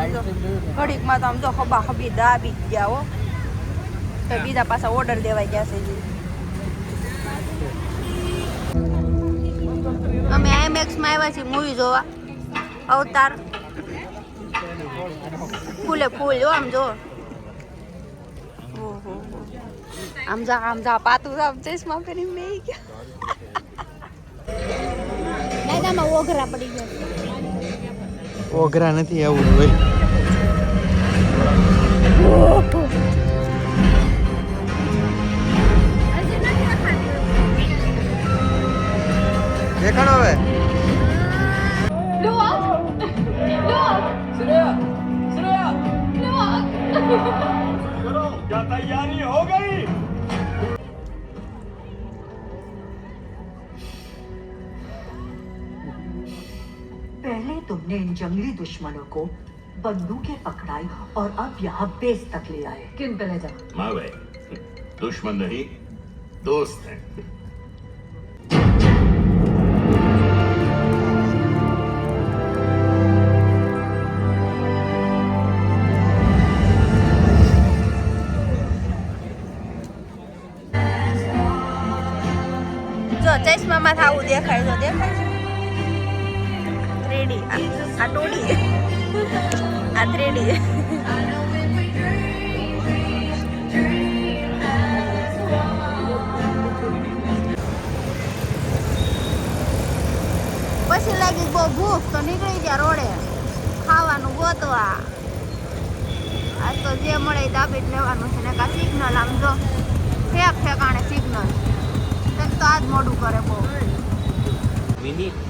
આમ ઘડીકમાં તો આમ જો ખબા ખબી જ ગયા હો. તો બીજા પાછા ઓર્ડર દેવાઈ ગયા છે. અમે આઈમેક્સમાં આવ્યા છીએ મૂવી જોવા. અવતાર. ફૂલે ફૂલ જો આમ જો. આમ જા આમ જા પાતું જા ચશ્મા પહેરી મેં ગયા. દાદામાં ઓઘરા પડી ગયા ઓઘરા નથી આવું હોય तुमने इन जंगली दुश्मनों को बंदूकें पकड़ाई और अब यहाँ बेस तक ले आए किन पे ले जाओ मावे दुश्मन नहीं दोस्त हैं જો ચશ્મામાં થાવું દેખાય જો દેખાય આ ટોડી આ થ્રીડી પછી લાગી બહુ ભૂખ તો નીકળી ગયા રોડે. ખાવાનું ગોતવા. આ તો જે મળે એ દાબી જ લેવાનું છે. ને કા સિગ્નલ આમ જો ઠેક ઠેકાણે સિગ્નલ તો આજ મોડું કરે બહુ. ત્રણ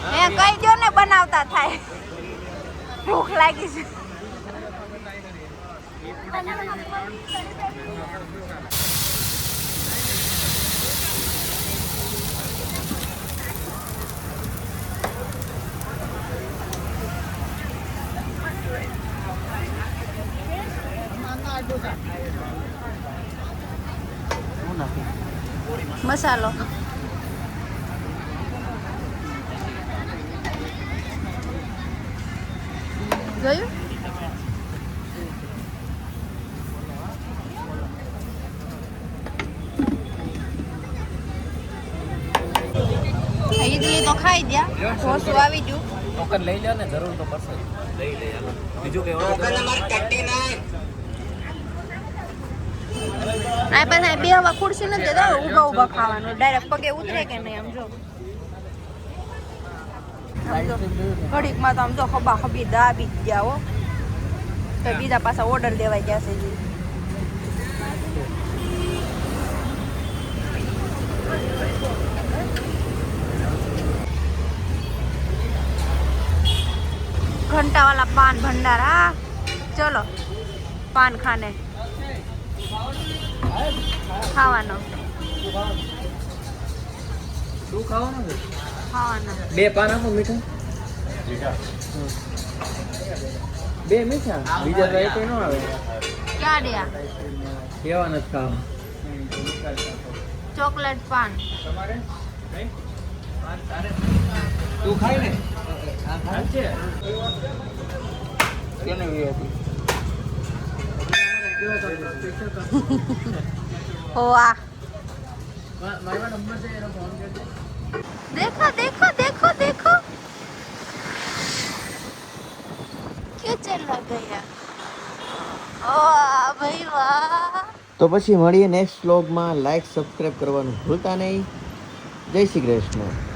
એ કહી દો ને બનાવતા થાય. ભૂખ લાગી છે. મસાલો. જોયું? ઈડલી તો ખાઈ ગયા ઢોસું આવી ગયું. ટોકન લઈ લો ને જરૂર તો પડશે. લઈ લઈ હાલો બીજું કઈ order આ પાસે બે હવા ખુરશી નથી તો ઊભા ઊભા ખાવાનું. ડાયરેક્ટ પગે ઉતરે કે નહીં આમ જો. ઘડીકમાં તો આમ તો ખભા ખબી દા બી ગયા હો. તો બીજા પાછા ઓર્ડર દેવાઈ ગયા છે ઘંટાવાલા પાન ભંડાર, હા. ચલો, પાન ખાને. ખાવાનો. શું ખાવાનું બે પાન આપો મીઠા. બે મીઠા? બીજા તો એક નો આવે. ક્યાં ડ્યા કેવા નથી ખાવા. ચોકલેટ પાન. તું ખાય ને. છે. કેને વીઆઈપી વાહ મારા નંબર છે એનો ફોન देखो देखो देखो देखो क्यों चला गया वाह भाई वाह તો પછી મળીએ નેક્સ્ટ વ્લોગમાં લાઈક સબસ્ક્રાઈબ કરવાનું ભૂલતા નહીં જય શ્રી કૃષ્ણ